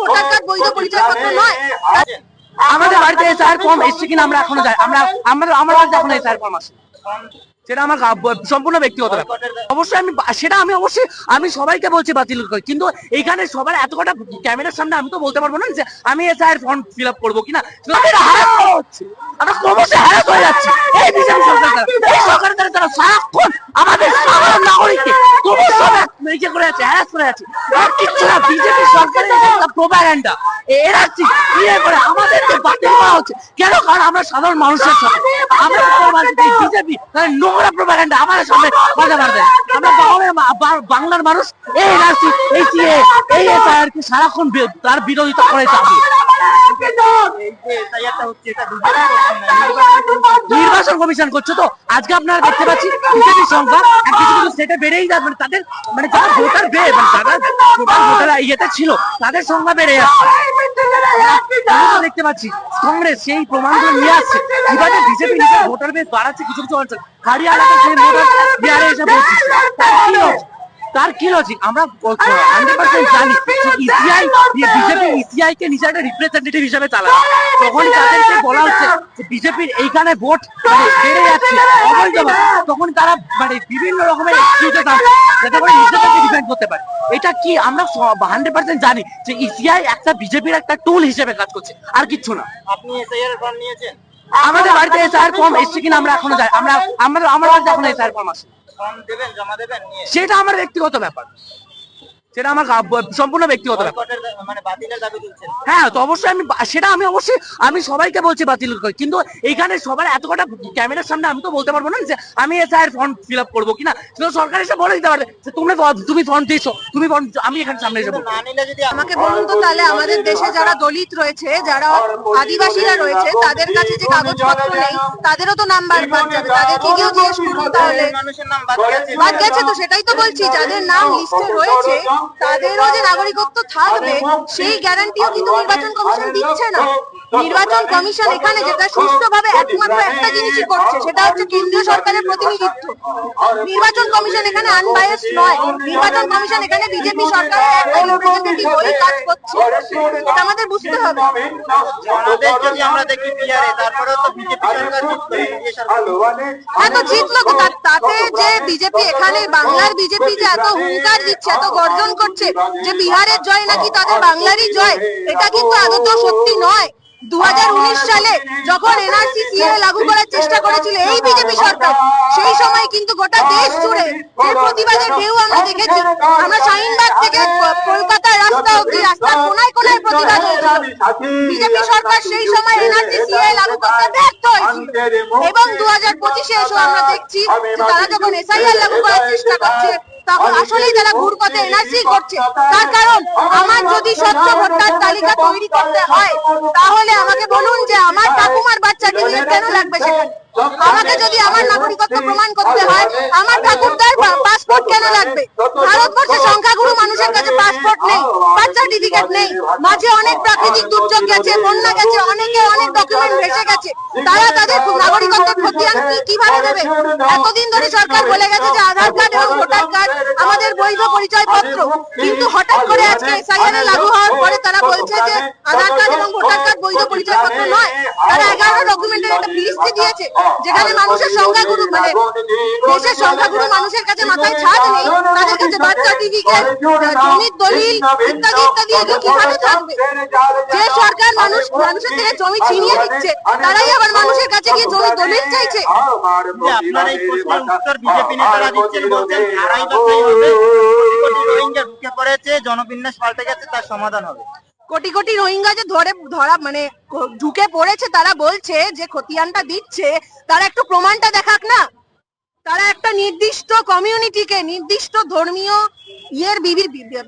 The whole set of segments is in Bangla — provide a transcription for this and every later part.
ভোটার কার্ড বৈধ পরিচয়পত্র নয়। আমাদের বাড়িতে এসআর ফর্ম এসছে কিনা আমরা এখনও যাই আমরা আমাদের আমার বাড়িতে এখনও এসআর ফর্ম আসে সেটা আমার সম্পূর্ণ ব্যক্তিগত অবশ্যই আমি সেটা আমি অবশ্যই, আমি সবাইকে বলছি বাতিল কিন্তু এইখানে সবার এত কটা ক্যামেরার সামনে আমি তো বলতে পারব না যে আমি এসআইআর ফর্ম ফিল আপ করব কিনা। আমরা ক্রমশ হ্যারাস হয়ে যাচ্ছি। এই বিজেপি সরকার দ্বারা। সারাক্ষণ আমাদের সাধারণ ইয়ে করে যাচ্ছে হ্যারাস করে যাচ্ছে। কিচ্ছু না, বিজেপি সরকারের এরা ইয়ে করে আমাদেরকে বাতিল করা হচ্ছে। কেন? কারণ আমরা সাধারণ মানুষের সাথে। আমরা বিজেপি। নোংরা আমাদের সামনে বাধা মারবে। আমরা বাংলার মানুষ এই এনআরসি এই সিএ এই এসআইআর কে সারাক্ষণ তার বিরোধিতা করে যাবে নির্বাচন কমিশন করছে তো? আজকে আপনারা দেখতে পাচ্ছি বিজেপির সংখ্যা সেটা বেড়েই মানে তাদের মানে যারা ভোটার বেড়ে মানে যারা ভোটার ভোটার ইয়েতে ছিল, তাদের সংখ্যা বেড়ে যাচ্ছে। দেখতে পাচ্ছি কংগ্রেস সেই প্রমাণগুলো নিয়ে আসছে। কীভাবে বিজেপি ভোটার বেশ বাড়াচ্ছে কিছু কিছু অঞ্চল। হারিয়ানাতে সেই ভোটার বিহারে এসে তার কি লজিক আমরা হান্ড্রেড পার্সেন্ট জানি। যে ইসিআই বিজেপি ইসিআই কে নিজের একটা রিপ্রেজেন্টেটিভ হিসেবে চালায়। তখন তাদেরকে বলা হচ্ছে যে বিজেপির এইখানে ভোট মানে বেড়ে যাচ্ছে অবৈধভাবে তখন তারা মানে বিভিন্ন রকমের এক্সকিউজে থাকে যাতে করে নিজেদেরকে ডিফেন্ড করতে পারে। এটা কি আমরা হান্ড্রেড পার্সেন্ট জানি যে ইসিআই একটা বিজেপির একটা টুল হিসেবে কাজ করছে আর কিচ্ছু না। আপনি এসআইআর ফর্ম নিয়েছেন? আমাদের বাড়িতে এসআর ফর্ম এসছে কিনা আমরা এখনও যাই আমরা আমাদের আমার বাড়িতে এখনও এসআর ফর্ম আসে সেটা আমার ব্যক্তিগত ব্যাপার। সেটা আমার সম্পূর্ণ ব্যক্তিগত মানে বাতিলের দাবি তুলছেন। হ্যাঁ তো অবশ্যই আমি সেটা আমি অবশ্যই আমি সবাইকে বলছি বাতিল কিন্তু এইখানে সবার এত কটা ক্যামেরার সামনে আমি তো বলতে পারব না যে আমি এসআইআর ফর্ম ফিল আপ করব কিনা। কিন্তু সরকার এসে বলে দিতে পারে যে তুমি তুমি ফর্ম দিয়েছ তুমি ফর্ম আমি এখানে সামনে এসে আমাকে বলুন তো তাহলে আমাদের দেশে যারা দলিত রয়েছে যারা আদিবাসীরা রয়েছে তাদের কাছে যে কাগজপত্র নেই তাদেরও তো নাম্বার বাদ যাবে। তাদেরকে গিয়েও জিজ্ঞেস করব তাহলে? মানুষের নাম বাদ গেছে। বাদ গেছে তো সেটাই তো বলছি যাদের নাম লিস্টে রয়েছে তাদেরও যে নাগরিকত্ব থাকবে সেই গ্যারান্টিও কিন্তু নির্বাচন কমিশন দিচ্ছে না। নির্বাচন কমিশন এখানে যেটা সুষ্ঠুভাবে একমাত্র একটা জিনিসই করছে সেটা হচ্ছে কেন্দ্রীয় সরকারের প্রতিনিধিত্ব। নির্বাচন কমিশন এখানে আনবায়াসড নয়। নির্বাচন কমিশন এখানে বিজেপি সরকারের একটা রিপ্রেজেন্টেটিভ হয়ে কাজ করছে। এটা আমাদের বুঝতে হবে। আমাদের যদি আমরা দেখি তারপরেও তো বিজেপি সরকার হ্যাঁ তো জিতলো তো তাতে যে বিজেপি এখানে বাংলার বিজেপি যে এত হুঙ্কার দিচ্ছে এত গর্জন করছে যে বিহারের জয় নাকি তাদের বাংলারই জয় এটা কিন্তু আদত সত্যি নয়। দু সালে যখন এনআরসি সিএ লাগু করার চেষ্টা করেছিল এই বিজেপি সরকার সেই সময় কিন্তু গোটা দেশ জুড়ে যে প্রতিবাদের ঢেউ আমরা দেখেছি আমরা শাহিনবাগ থেকে কলকাতার রাস্তা অব্দি রাস্তার কোনায় কোনায় প্রতিবাদ বিজেপি সরকার সেই সময় এনআরসি সিএ লাগু করতে ব্যর্থ হয়েছিল। এবং দু হাজার পঁচিশে এসে আমরা দেখছি তারা যখন এসআইআর লাগু করার চেষ্টা করছে তখন আসলেই তারা ঘুরপথে এনার্জি করছে তার কারণ আমার যদি স্বচ্ছ ভোটার তালিকা তৈরি করতে হয় তাহলে আমাকে বলুন যে আমার ঠাকুমার বাচ্চা নিয়ে কেন লাগবে সেখানে আমাকে যদি আমার নাগরিকত্ব প্রমাণ করতে হয়, আমার ঠাকুরদার পাসপোর্ট কেন লাগবে? ভারতবর্ষে সংখ্যাগুরু মানুষের কাছে পাসপোর্ট নেই বার্থ সার্টিফিকেট নেই। মাঝে অনেক প্রাকৃতিক দুর্যোগ গেছে, বন্যা গেছে, অনেকে অনেক ডকুমেন্ট ভেসে গেছে। তারা তাদের নাগরিকত্ব খতিয়ান কি কীভাবে দেবে? এতদিন ধরে সরকার বলে গেছে যে আধার কার্ড এবং ভোটার কার্ড আমাদের বৈধ পরিচয় পত্র কিন্তু হঠাৎ করে আজকে এসআইআর লাগু হওয়ার পরে তারা বলছে যে আধার কার্ড এবং ভোটার কার্ড বৈধ পরিচয় পত্র নয়। তারা এগারো ডকুমেন্টের একটা লিস্ট দিয়েছে। যেখানে মানুষের সংখ্যাগুরু মানে দেশের সংখ্যাগুরু মানুষের কাছে মাথায় ছাদ নেই তাদের কাছে বার্থ সার্টিফিকেট জমির দলিল ইত্যাদি ইত্যাদি এগুলো কীভাবে থাকবে? যে সরকার মানুষ মানুষের থেকে জমি ছিনিয়ে দিচ্ছে তারাই আবার মানুষের কাছে গিয়ে জমি দলিল চাইছে। আপনার এই প্রশ্নের উত্তর বিজেপি নেতারা দিচ্ছেন বলছেন আড়াই দফাই হবে রোহিঙ্গা ঢুকে পড়েছে জনবিন্যাস পাল্টে গেছে তার সমাধান হবে। কোটি কোটি রোহিঙ্গা যে ধরে, ধরা মানে ঢুকে পড়েছে, তারা বলছে যে খতিয়ানটা দিচ্ছে, তারা একটু প্রমাণটা দেখাক না? তারা একটা নির্দিষ্ট কমিউনিটিকে, নির্দিষ্ট ধর্মীয় ইয়ের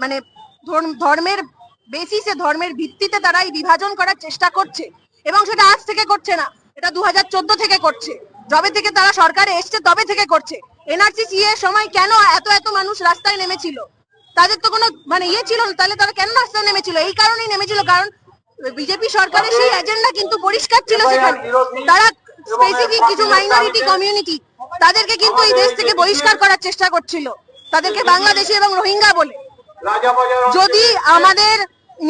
মানে ধর্ম- ধর্মের বেসিসে ধর্মের ভিত্তিতে তারা এই বিভাজন করার চেষ্টা করছে। এবং সেটা আজ থেকে করছে না, এটা দু হাজার চোদ্দ থেকে করছে। যবে থেকে তারা সরকারে এসছে, তবে থেকে করছে। এনআরসি সময় কেন এত এত মানুষ রাস্তায় নেমেছিল? তাদের তো কোনো মানে ইয়ে ছিল না তাহলে তারা কেন রাস্তায় নেমেছিল? এই কারণেই নেমেছিল কারণ বিজেপি সরকারের সেই এজেন্ডা কিন্তু পরিষ্কার ছিল সেখানে। তারা স্পেসিফিক কিছু মাইনরিটি কমিউনিটি তাদেরকে কিন্তু এই দেশ থেকে বহিষ্কার করার চেষ্টা করছিল। তাদেরকে বাংলাদেশি এবং রোহিঙ্গা বলে। যদি আমাদের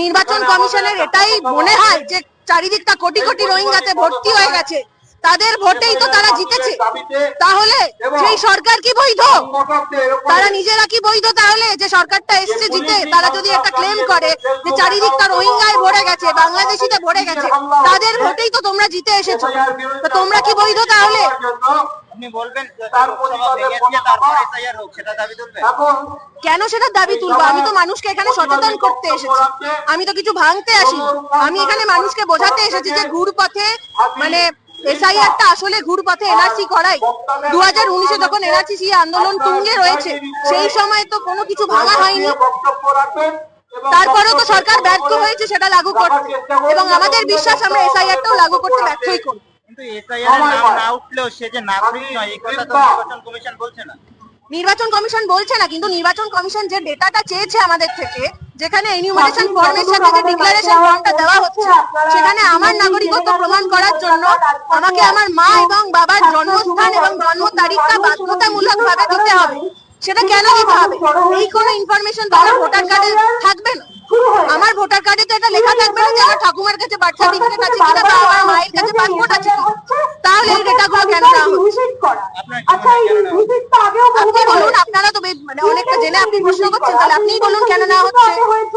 নির্বাচন কমিশনের এটাই মনে হয় যে চারিদিকটা কোটি কোটি রোহিঙ্গাতে ভর্তি হয়ে গেছে তাদের ভোটেই তো তারা জিতেছে। তাহলে সেই সরকার কি বৈধ? তারা নিজেরা কি বৈধ তাহলে? যে সরকারটা এসছে জিতে তারা যদি একটা ক্লেম করে যে চারিদিক তার রোহিঙ্গায় ভরে গেছে বাংলাদেশিতে ভরে গেছে তাদের ভোটেই তো তোমরা জিতে এসেছ। তো তোমরা কি বৈধ তাহলে? আপনি বলবেন কেন সেটা দাবি তুলবো? আমি তো মানুষকে এখানে সচেতন করতে এসেছি। আমি তো কিছু ভাঙতে আসি আমি এখানে মানুষকে বোঝাতে এসেছি যে ঘুর পথে মানে এসআইআরটা আসলে ঘুরপথে এনআরসি করাই। দু হাজার উনিশে যখন এনআরসি আন্দোলন তুঙ্গে রয়েছে, সেই সময় তো কোনো কিছু ভাঙা হয়নি। তারপরেও তো সরকার ব্যর্থ হয়েছে সেটা লাগু করতে। এবং আমাদের বিশ্বাস, আমরা এসআইআরটাও লাগু করতে ব্যর্থই করব কিন্তু এসআইআর নাম না উঠলেও সে যে নাগরিক নয়, এই কথা তো নির্বাচন কমিশন বলছে না। নির্বাচন কমিশন বলছে না কিন্তু নির্বাচন কমিশন যে ডেটাটা চেয়েছে আমাদের থেকে যেখানে এনিউমারেশন ফর্মের সাথে যে ডিক্লারেশন ফর্মটা দেওয়া হচ্ছে সেখানে আমার নাগরিকত্ব প্রমাণ করার জন্য আমাকে আমার মা এবং বাবার জন্মস্থান এবং জন্ম তারিখটা বাধ্যতামূলক ভাবে দিতে হবে। সেটা কেন দিতে হবে? এই কোনো ইনফরমেশন দ্বারা ভোটার কার্ডে থাকবে না? আমার ভোটার কার্ডে তো এটা লেখা থাকবে না যে আমার ঠাকুমার কাছে বার্থ সার্টিফিকেট আছে কিনা বা আমার মায়ের কাছে পাসপোর্ট আছে। তাহলে এই ডেটাগুলো কেন না? হচ্ছে? আপনি বলুন আপনারা তো মানে অনেকটা জেনে আপনি প্রশ্ন করছেন তাহলে আপনিই বলুন কেন না হচ্ছে?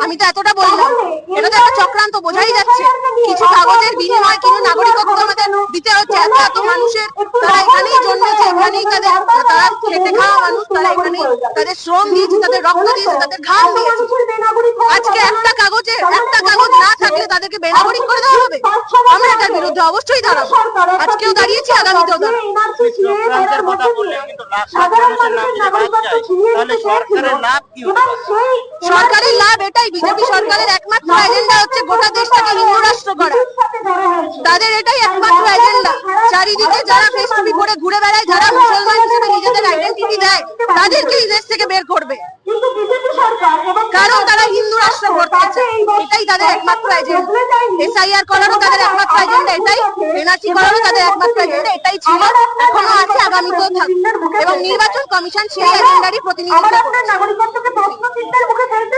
আমি তো এতটা বললাম। এটা তো একটা চক্রান্ত বোঝাই যাচ্ছে। কিছু কাগজের বিনিময়ে কিন্তু নাগরিকত্ব আমাদের দিতে হচ্ছে এত এত মানুষের তারা এখানেই জন্মেছে এখানেই তাদের তারা খেটে খাওয়া মানুষ তারা এখানেই তাদের শ্রম দিয়েছে তাদের রক্ত দিয়েছে তাদের ঘাম দিয়েছে। আজকে একটা কাগজে একটা কাগজ না থাকলে তাদেরকে বেনাগরিক করে দেওয়া হবে? আমরা এটার বিরুদ্ধে অবশ্যই দাঁড়াবো। আজকেও দাঁড়িয়েছি আগামীতেও সরকারের লাভ এটাই বিজেপি সরকারের একমাত্র এজেন্ডা হচ্ছে গোটা দেশটাকে হিন্দু রাষ্ট্র করা। তাদের এটাই একমাত্র এজেন্ডা চারিদিকে যারা ফেসবুক করে ঘুরে বেড়ায় যারা মুসলমান হিসেবে নিজেদের আইডেন্টিটি দেয় তাদেরকে এই দেশ থেকে বের করবে। কারণ তারা হিন্দু রাষ্ট্র করতে চায় এটাই তাদের একমাত্র এজেন্ডা এসআইআর করারও তাদের একমাত্র এজেন্ডা এটাই। এনআরসি করারও তাদের একমাত্র এজেন্ডা এটাই ছিল। এখনও আছে আগামীতেও থাকবে এবং নির্বাচন কমিশন সেই এজেন্ডারই প্রতিনিধিত্ব করছে। নাগরিকত্বকে প্রশ্ন চিন্তার মুখে ফেলতে